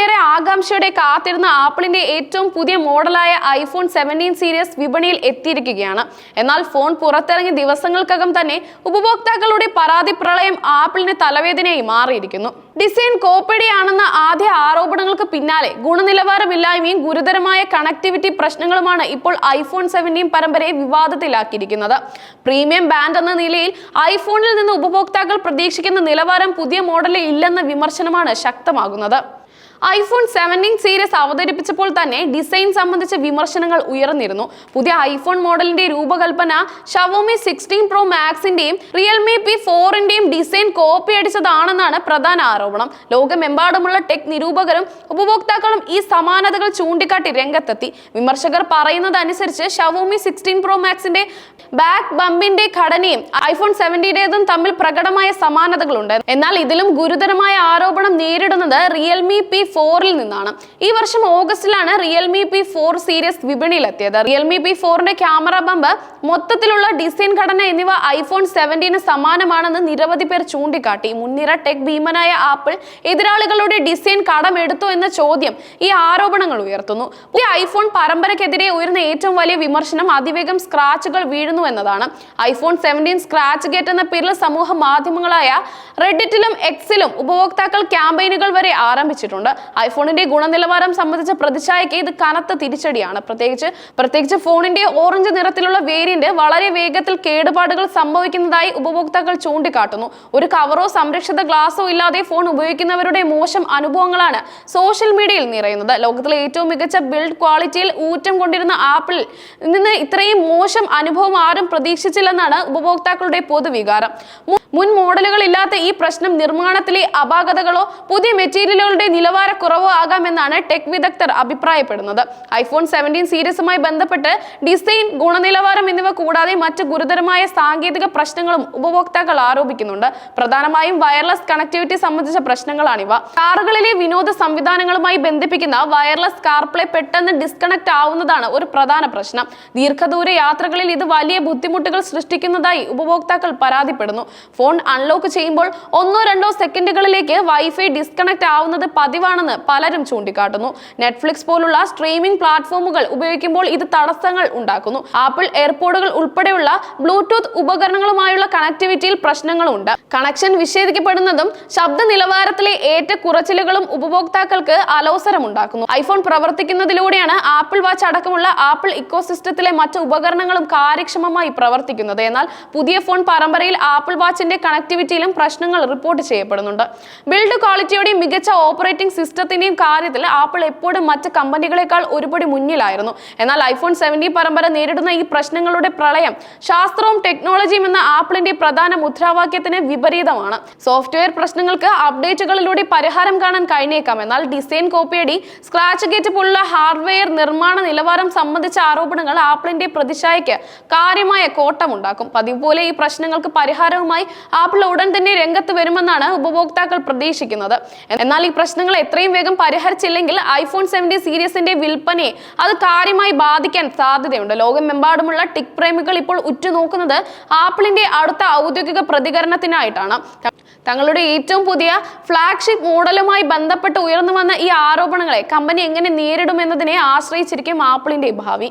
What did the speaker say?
ഏറെ ആകാംക്ഷയോടെ കാത്തിരുന്ന ആപ്പിളിന്റെ ഏറ്റവും പുതിയ മോഡലായ ഐഫോൺ സെവന്റീൻ സീരീസ് വിപണിയിൽ എത്തിയിരിക്കുകയാണ്. എന്നാൽ ഫോൺ പുറത്തിറങ്ങിയ ദിവസങ്ങൾക്കകം തന്നെ ഉപഭോക്താക്കളുടെ പരാതി പ്രളയം ആപ്പിളിന് തലവേദനയായി മാറിയിരിക്കുന്നു. ഡിസൈൻ കോപ്പടിയാണെന്ന ആദ്യ ആരോപണങ്ങൾക്ക് പിന്നാലെ ഗുണനിലവാരമില്ലായ്മയും ഗുരുതരമായ കണക്ടിവിറ്റി പ്രശ്നങ്ങളുമാണ് ഇപ്പോൾ ഐഫോൺ സെവന്റീൻ പരമ്പരയെ വിവാദത്തിലാക്കിയിരിക്കുന്നത്. പ്രീമിയം ബാൻഡ് എന്ന നിലയിൽ ഐഫോണിൽ നിന്ന് ഉപഭോക്താക്കൾ പ്രതീക്ഷിക്കുന്ന നിലവാരം പുതിയ മോഡലിൽ ഇല്ലെന്ന വിമർശനമാണ് ശക്തമാകുന്നത്. ഐഫോൺ സെവന്റീൻ സീരീസ് അവതരിപ്പിച്ചപ്പോൾ തന്നെ ഡിസൈൻ സംബന്ധിച്ച വിമർശനങ്ങൾ ഉയർന്നിരുന്നു. പുതിയ ഐഫോൺ മോഡലിന്റെ രൂപകൽപ്പന ഷവോമി സിക്സ്റ്റീൻ പ്രോ മാക്സിന്റെയും റിയൽമി പി ഫോറിന്റെയും ഡിസൈൻ കോപ്പി അടിച്ചതാണെന്നാണ് പ്രധാന ആരോപണം. ലോകമെമ്പാടുമുള്ള ടെക് നിരൂപകരും ഉപഭോക്താക്കളും ഈ സമാനതകൾ ചൂണ്ടിക്കാട്ടി രംഗത്തെത്തി. വിമർശകർ പറയുന്നതനുസരിച്ച് ഷവോമി സിക്സ്റ്റീൻ പ്രോ മാക്സിന്റെ ബാക്ക് ബമ്പിന്റെ ഘടനയും ഐഫോൺ സെവന്റീന്റെതും തമ്മിൽ പ്രകടമായ സമാനതകളുണ്ട്. എന്നാൽ ഇതിലും ഗുരുതരമായ ആരോപണം നേരിടുന്നത് റിയൽമി പി ഫോറിൽ നിന്നാണ്. ഈ വർഷം ഓഗസ്റ്റിലാണ് റിയൽമി പി ഫോർ സീരീസ് വിപണിയിലെത്തിയത്. റിയൽമി പി ഫോറിന്റെ ക്യാമറ ബമ്പ് മൊത്തത്തിലുള്ള ഡിസൈൻ ഘടന എന്നിവ ഐഫോൺ സെവന്റീന് സമാനമാണെന്ന് നിരവധി പേർ ചൂണ്ടിക്കാട്ടി. മുൻനിര ടെക് ഭീമനായ ആപ്പിൾ എതിരാളികളുടെ ഡിസൈൻ കടമെടുത്തു എന്ന ചോദ്യം ഈ ആരോപണങ്ങൾ ഉയർത്തുന്നു. ഈ ഐഫോൺ പരമ്പരയ്ക്കെതിരെ ഉയർന്ന ഏറ്റവും വലിയ വിമർശനം അതിവേഗം സ്ക്രാച്ചുകൾ വീഴുന്നു എന്നതാണ്. ഐഫോൺ സെവന്റീൻ സ്ക്രാച്ച് ഗേറ്റ് എന്ന പേരിൽ സമൂഹ മാധ്യമങ്ങളായ റെഡിറ്റിലും എക്സിലും ഉപഭോക്താക്കൾ ക്യാമ്പയിനുകൾ വരെ ആരംഭിച്ചിട്ടുണ്ട്. ഐഫോണിന്റെ ഗുണനിലവാരം സംബന്ധിച്ച പ്രതിച്ഛായക്ക് ഇത് കനത്ത തിരിച്ചടിയാണ്. പ്രത്യേകിച്ച് പ്രത്യേകിച്ച് ഫോണിന്റെ ഓറഞ്ച് നിറത്തിലുള്ള വേരിയന്റ് വളരെ വേഗത്തിൽ കേടുപാടുകൾ സംഭവിക്കുന്നതായി ഉപഭോക്താക്കൾ ചൂണ്ടിക്കാട്ടുന്നു. ഒരു കവറോ സംരക്ഷിത ഗ്ലാസോ ഇല്ലാതെ ഫോൺ ഉപയോഗിക്കുന്നവരുടെ മോശം അനുഭവങ്ങളാണ് സോഷ്യൽ മീഡിയയിൽ നിറയുന്നത്. ലോകത്തിലെ ഏറ്റവും മികച്ച ബിൽഡ് ക്വാളിറ്റിയിൽ ഊറ്റം കൊണ്ടിരുന്ന ആപ്പിൾ നിന്ന് ഇത്രയും മോശം അനുഭവം ആരും പ്രതീക്ഷിച്ചില്ലെന്നാണ് ഉപഭോക്താക്കളുടെ പൊതുവികാരം. മുൻ മോഡലുകൾ ഇല്ലാത്ത ഈ പ്രശ്നം നിർമ്മാണത്തിലെ അപാകതകളോ പുതിയ മെറ്റീരിയലുകളുടെ നിലവാരക്കുറവോ ആകാമെന്നാണ് ടെക് വിദഗ്ധർ അഭിപ്രായപ്പെടുന്നത്. ഐഫോൺ സെവന്റീൻ സീരീസുമായി ബന്ധപ്പെട്ട് ഡിസൈൻ ഗുണനിലവാരം എന്നിവ കൂടാതെ മറ്റ് ഗുരുതരമായ സാങ്കേതിക പ്രശ്നങ്ങളും ഉപഭോക്താക്കൾ ആരോപിക്കുന്നുണ്ട്. പ്രധാനമായും വയർലെസ് കണക്ടിവിറ്റി സംബന്ധിച്ച പ്രശ്നങ്ങളാണിവ. കാറുകളിലെ വിനോദ സംവിധാനങ്ങളുമായി ബന്ധിപ്പിക്കുന്ന വയർലെസ് കാർപ്ലേ പെട്ടെന്ന് ഡിസ്കണക്ട് ആവുന്നതാണ് ഒരു പ്രധാന പ്രശ്നം. ദീർഘദൂര യാത്രകളിൽ ഇത് വലിയ ബുദ്ധിമുട്ടുകൾ സൃഷ്ടിക്കുന്നതായി ഉപഭോക്താക്കൾ പരാതിപ്പെടുന്നു. ഫോൺ അൺലോക്ക് ചെയ്യുമ്പോൾ ഒന്നോ രണ്ടോ സെക്കൻഡുകളിലേക്ക് വൈഫൈ ഡിസ്കണക്ട് ആവുന്നത് പതിവാണെന്ന് പലരും ചൂണ്ടിക്കാട്ടുന്നു. നെറ്റ്ഫ്ലിക്സ് പോലുള്ള സ്ട്രീമിംഗ് പ്ലാറ്റ്ഫോമുകൾ ഉപയോഗിക്കുമ്പോൾ ഇത് തടസ്സങ്ങൾ ഉണ്ടാക്കുന്നു. ആപ്പിൾ എയർപോഡുകൾ ഉൾപ്പെടെയുള്ള ബ്ലൂടൂത്ത് ഉപകരണങ്ങളുമായുള്ള കണക്ടിവിറ്റിയിൽ പ്രശ്നങ്ങളുണ്ട്. കണക്ഷൻ വിച്ഛേദിക്കപ്പെടുന്നതും ശബ്ദ നിലവാരത്തിലെ ഏറ്റക്കുറച്ചിലുകളും ഉപഭോക്താക്കൾക്ക് അലോസരമുണ്ടാക്കുന്നു. ഐഫോൺ പ്രവർത്തിക്കുന്നതിലൂടെയാണ് ആപ്പിൾ വാച്ച് അടക്കമുള്ള ആപ്പിൾ ഇക്കോസിസ്റ്റത്തിലെ മറ്റ് ഉപകരണങ്ങളും കാര്യക്ഷമമായി പ്രവർത്തിക്കുന്നത്. എന്നാൽ പുതിയ ഫോൺ പരമ്പരയിൽ ആപ്പിൾ വാച്ചിന്റെ കണക്ടിവിറ്റിയിലും പ്രശ്നങ്ങൾ റിപ്പോർട്ട് ചെയ്യപ്പെടുന്നുണ്ട്. ബിൽഡ് ക്വാളിറ്റിയുടെ മികച്ച ഓപ്പറേറ്റിംഗ് സിസ്റ്റത്തിന്റെയും കാര്യത്തിൽ ആപ്പിൾ എപ്പോഴും മറ്റ് കമ്പനികളെക്കാൾ ഒരുപടി മുന്നിലായിരുന്നു. എന്നാൽ ഐഫോൺ സെവന്റി പരമ്പര നേരിടുന്ന ഈ പ്രശ്നങ്ങളുടെ പ്രളയം ശാസ്ത്രവും ടെക്നോളജിയും എന്ന ആപ്പിളിന്റെ പ്രധാന മുദ്രാവാക്യത്തിന് വിപരീതമാണ്. സോഫ്റ്റ്വെയർ പ്രശ്നങ്ങൾക്ക് അപ്ഡേറ്റുകളിലൂടെ പരിഹാരം കാണാൻ കഴിഞ്ഞേക്കാം. എന്നാൽ ഡിസൈൻ കോപ്പിയടി സ്ക്രാച്ച് ഗേറ്റ് പോലുള്ള ഹാർഡ്വെയർ നിർമ്മാണ നിലവാരം സംബന്ധിച്ച ആരോപണങ്ങൾ ആപ്പിളിന്റെ പ്രതിച്ഛായയ്ക്ക് കാര്യമായ കോട്ടമുണ്ടാക്കും. പതിവ് പോലെ ഈ പ്രശ്നങ്ങൾക്ക് പരിഹാരവുമായി ആപ്പിൾ ഉടൻ തന്നെ രംഗത്ത് വരുമെന്നാണ് ഉപഭോക്താക്കൾ പ്രതീക്ഷിക്കുന്നത്. എന്നാൽ ഈ പ്രശ്നങ്ങൾ എത്രയും വേഗം പരിഹരിച്ചില്ലെങ്കിൽ ഐഫോൺ സെവന്റി സീരീസിന്റെ വിൽപ്പനയെ അത് കാര്യമായി ബാധിക്കാൻ സാധ്യതയുണ്ട്. ലോകമെമ്പാടുമുള്ള ടിക് പ്രേമികൾ ഇപ്പോൾ ഉറ്റുനോക്കുന്നത് ആപ്പിളിന്റെ അടുത്ത ഔദ്യോഗിക പ്രതികരണത്തിനായിട്ടാണ്. തങ്ങളുടെ ഏറ്റവും പുതിയ ഫ്ലാഗ്ഷിപ്പ് മോഡലുമായി ബന്ധപ്പെട്ട് ഉയർന്നു വന്ന ഈ ആരോപണങ്ങളെ കമ്പനി എങ്ങനെ നേരിടുമെന്നതിനെ ആശ്രയിച്ചിരിക്കും ആപ്പിളിന്റെ ഭാവി.